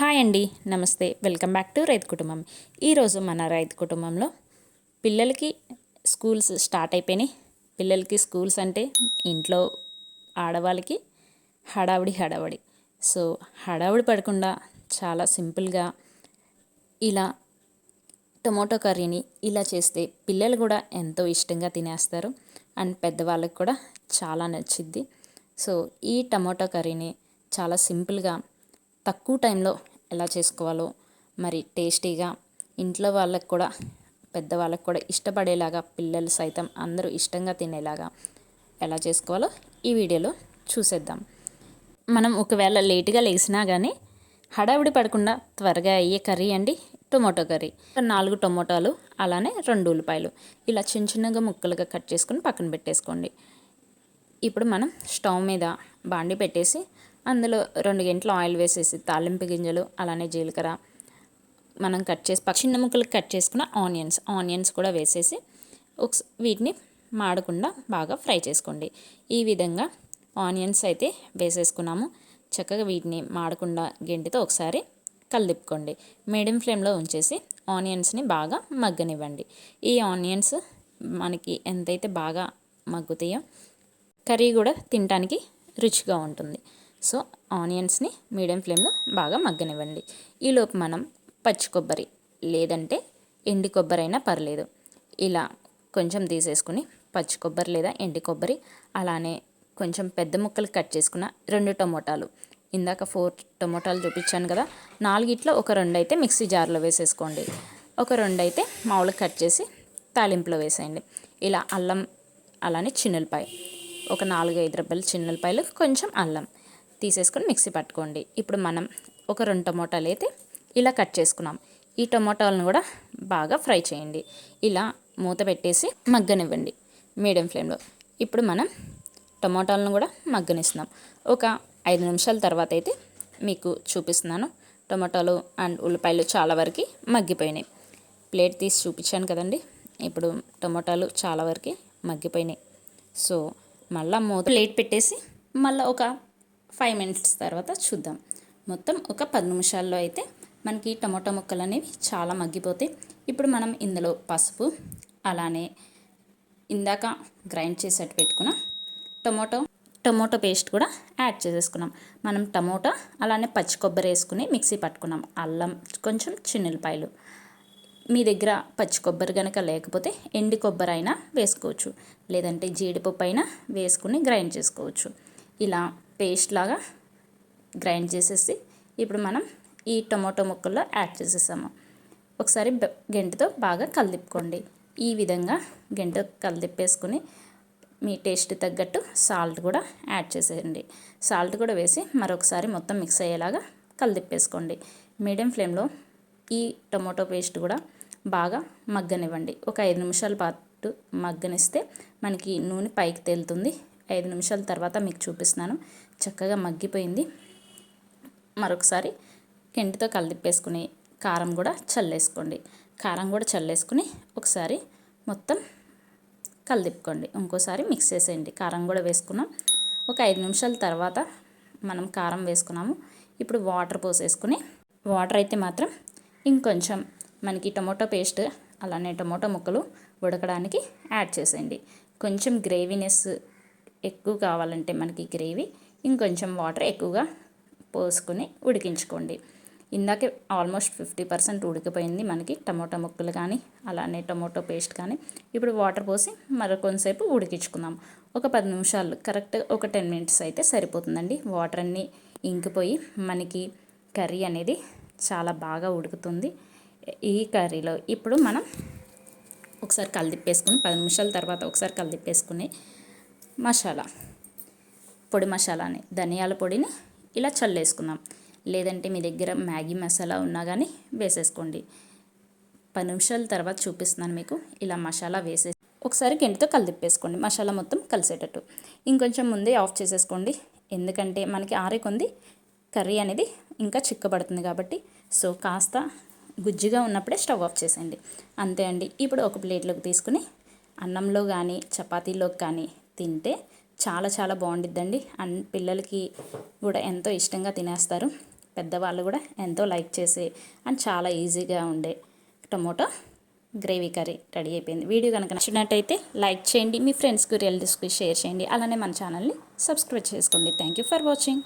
Hi అండి నమస్తే. Welcome back to రైతు కుటుంబం. ఈరోజు మన రైతు కుటుంబంలో పిల్లలకి స్కూల్స్ స్టార్ట్ అయిపోయినాయి. పిల్లలకి స్కూల్స్ అంటే ఇంట్లో ఆడవాళ్ళకి హడావిడి హడావిడి. సో హడావిడి పడకుండా చాలా సింపుల్గా ఇలా టొమాటో కర్రీని ఇలా చేస్తే పిల్లలు కూడా ఎంతో ఇష్టంగా తినేస్తారు అండ్ పెద్దవాళ్ళకి కూడా చాలా నచ్చిద్ది. సో ఈ టమాటో కర్రీని చాలా సింపుల్గా తక్కువ టైంలో ఎలా చేసుకోవాలో మరి టేస్టీగా ఇంట్లో వాళ్ళకి కూడా పెద్దవాళ్ళకి కూడా ఇష్టపడేలాగా పిల్లలు సైతం అందరూ ఇష్టంగా తినేలాగా ఎలా చేసుకోవాలో ఈ వీడియోలో చూసేద్దాం. మనం ఒకవేళ లేటుగా లేచినా కానీ హడావిడి పడకుండా త్వరగా అయ్యే కర్రీ అండి టొమాటో కర్రీ. నాలుగు టొమాటోలు అలానే రెండు ఉల్లిపాయలు. ఇలా చిన్న చిన్నగా ముక్కలుగా కట్ చేసుకుని పక్కన పెట్టేసుకోండి. ఇప్పుడు మనం స్టవ్ మీద బాండి పెట్టేసి అందులో రెండు గంటలు ఆయిల్ వేసేసి తాలింపు గింజలు అలానే జీలకర్ర మనం కట్ చేసి చిన్న ముక్కలు కట్ చేసుకున్న ఆనియన్స్. ఆనియన్స్ కూడా వేసేసి ఒక వీటిని మాడకుండా బాగా ఫ్రై చేసుకోండి. ఈ విధంగా ఆనియన్స్ అయితే వేసేసుకున్నాము. చక్కగా వీటిని మాడకుండా గెంటితో ఒకసారి కలిదిప్పుకోండి. మీడియం ఫ్లేమ్లో ఉంచేసి ఆనియన్స్ని బాగా మగ్గనివ్వండి. ఈ ఆనియన్స్ మనకి ఎంతైతే బాగా మగ్గుతాయో కర్రీ కూడా తినడానికి రుచిగా ఉంటుంది. సో ఆనియన్స్ని మీడియం ఫ్లేమ్లో బాగా మగ్గనివ్వండి. ఈలోపు మనం పచ్చి కొబ్బరి లేదంటే ఎండి కొబ్బరి అయినా పర్లేదు. ఇలా కొంచెం తీసేసుకుని పచ్చి కొబ్బరి లేదా ఎండి కొబ్బరి అలానే కొంచెం పెద్ద ముక్కలు కట్ చేసుకున్న రెండు టమోటాలు. ఇందాక ఫోర్ టమోటాలు చూపించాను కదా నాలుగిట్లో ఒక రెండు అయితే మిక్సీ జార్లో వేసేసుకోండి. ఒక రెండు అయితే మామూలుగా కట్ చేసి తాలింపులో వేసేయండి. ఇలా అల్లం అలానే చిన్నులపాయ ఒక నాలుగు ఐదు రబ్బలు చిన్నులపాయలు కొంచెం అల్లం. తీసేసుకొని మిక్సీ పట్టుకోండి. ఇప్పుడు మనం ఒక రెండు టమోటాలు అయితే ఇలా కట్ చేసుకున్నాం. ఈ టమోటాలను కూడా బాగా ఫ్రై చేయండి. ఇలా మూత పెట్టేసి మగ్గనివ్వండి మీడియం ఫ్లేమ్లో. ఇప్పుడు మనం టమోటాలను కూడా మగ్గనిస్తున్నాం. ఒక ఐదు నిమిషాల తర్వాత అయితే మీకు చూపిస్తున్నాను. టమాటాలు అండ్ ఉల్లిపాయలు చాలా వరకు మగ్గిపోయినాయి. ప్లేట్ తీసి చూపించాను కదండి. ఇప్పుడు టమాటాలు చాలా వరకు మగ్గిపోయినాయి. సో మళ్ళీ మూత ప్లేట్ పెట్టేసి మళ్ళీ ఒక ఫైవ్ మినిట్స్ తర్వాత చూద్దాం. మొత్తం ఒక పది నిమిషాల్లో అయితే మనకి టమాటో ముక్కలు అనేవి చాలా మగ్గిపోతాయి ఇప్పుడు మనం ఇందులో పసుపు అలానే ఇందాక గ్రైండ్ చేసేట్టు పెట్టుకున్న టొమాటో టొమాటో పేస్ట్ కూడా యాడ్ చేసేసుకున్నాం. మనం టమోటా అలానే పచ్చి కొబ్బరి వేసుకుని మిక్సీ పట్టుకున్నాం. అల్లం కొంచెం చిన్నులపాయలు మీ దగ్గర పచ్చి కొబ్బరి కనుక లేకపోతే ఎండి కొబ్బరి అయినా వేసుకోవచ్చు. లేదంటే జీడిపప్పు అయినా వేసుకుని గ్రైండ్ చేసుకోవచ్చు. ఇలా పేస్ట్ లాగా గ్రైండ్ చేసేసి ఇప్పుడు మనం ఈ టొమాటో ముక్కల్లో యాడ్ చేసేసాము. ఒకసారి గెంటతో బాగా కలిదిప్పుకోండి. ఈ విధంగా గెంట కలిదిప్పేసుకుని మీ టేస్ట్ తగ్గట్టు సాల్ట్ కూడా యాడ్ చేసేయండి. సాల్ట్ కూడా వేసి మరొకసారి మొత్తం మిక్స్ అయ్యేలాగా కలిదిప్పేసుకోండి. మీడియం ఫ్లేమ్లో ఈ టొమాటో పేస్ట్ కూడా బాగా మగ్గనివ్వండి. ఒక ఐదు నిమిషాల పాటు మగ్గనిస్తే మనకి నూనె పైకి తేలుతుంది. ఐదు నిమిషాల తర్వాత మీకు చూపిస్తున్నాను. చక్కగా మగ్గిపోయింది. మరొకసారి కెంటితో కలిపేసుకుని కారం కూడా చల్లేసుకోండి. కారం కూడా చల్లేసుకుని ఒకసారి మొత్తం కలిదిప్పుకోండి ఇంకోసారి మిక్స్ చేసేయండి. కారం కూడా వేసుకున్నాం. ఒక ఐదు నిమిషాల తర్వాత మనం కారం వేసుకున్నాము. ఇప్పుడు వాటర్ పోసేసుకుని వాటర్ అయితే మాత్రం ఇంకొంచెం మనకి టమోటో పేస్ట్ అలానే టమోటో ముక్కలు ఉడకడానికి యాడ్ చేసేయండి. కొంచెం గ్రేవీనెస్ ఎక్కువ కావాలంటే మనకి గ్రేవీ ఇంకొంచెం వాటర్ ఎక్కువగా పోసుకుని ఉడికించుకోండి. ఇందాకే ఆల్మోస్ట్ ఫిఫ్టీ పర్సెంట్ ఉడికిపోయింది మనకి టమోటా ముక్కలు కానీ అలానే టమోటో పేస్ట్ కానీ. ఇప్పుడు వాటర్ పోసి మరో కొంతసేపు ఉడికించుకుందాం. ఒక పది నిమిషాలు కరెక్ట్ ఒక టెన్ మినిట్స్ అయితే సరిపోతుందండి. వాటర్ అన్నీ ఇంకిపోయి మనకి కర్రీ అనేది చాలా బాగా ఉడుకుతుంది. ఈ కర్రీలో ఇప్పుడు మనం ఒకసారి కలిదిప్పేసుకుని పది నిమిషాల తర్వాత ఒకసారి కలిదిప్పేసుకుని మసాలా పొడి మసాలాని ధనియాల పొడిని ఇలా చల్లేసుకుందాం. లేదంటే మీ దగ్గర మ్యాగీ మసాలా ఉన్నా కానీ వేసేసుకోండి. పది నిమిషాల తర్వాత చూపిస్తున్నాను మీకు. ఇలా మసాలా వేసే ఒకసారి గెంటితో కలిదిప్పేసుకోండి. మసాలా మొత్తం కలిసేటట్టు. ఇంకొంచెం ముందే ఆఫ్ చేసేసుకోండి. ఎందుకంటే మనకి ఆరే కొంది కర్రీ అనేది ఇంకా చిక్కబడుతుంది కాబట్టి. సో కాస్త గుజ్జుగా ఉన్నప్పుడే స్టవ్ ఆఫ్ చేసేయండి. అంతే అండి. ఇప్పుడు ఒక ప్లేట్లోకి తీసుకుని అన్నంలో కానీ చపాతీలోకి కానీ తింటే చాలా చాలా బాగుండిద్దండి. అండ్ పిల్లలకి కూడా ఎంతో ఇష్టంగా తినేస్తారు. పెద్దవాళ్ళు కూడా ఎంతో లైక్ చేసి అండ్ చాలా ఈజీగా ఉండే టమోటో గ్రేవీ కర్రీ రెడీ అయిపోయింది. వీడియో కనుక నచ్చినట్టయితే లైక్ చేయండి. మీ ఫ్రెండ్స్కి రిలేటివ్స్కి షేర్ చేయండి. అలానే మన ఛానల్ని సబ్స్క్రైబ్ చేసుకోండి. Thank you for watching.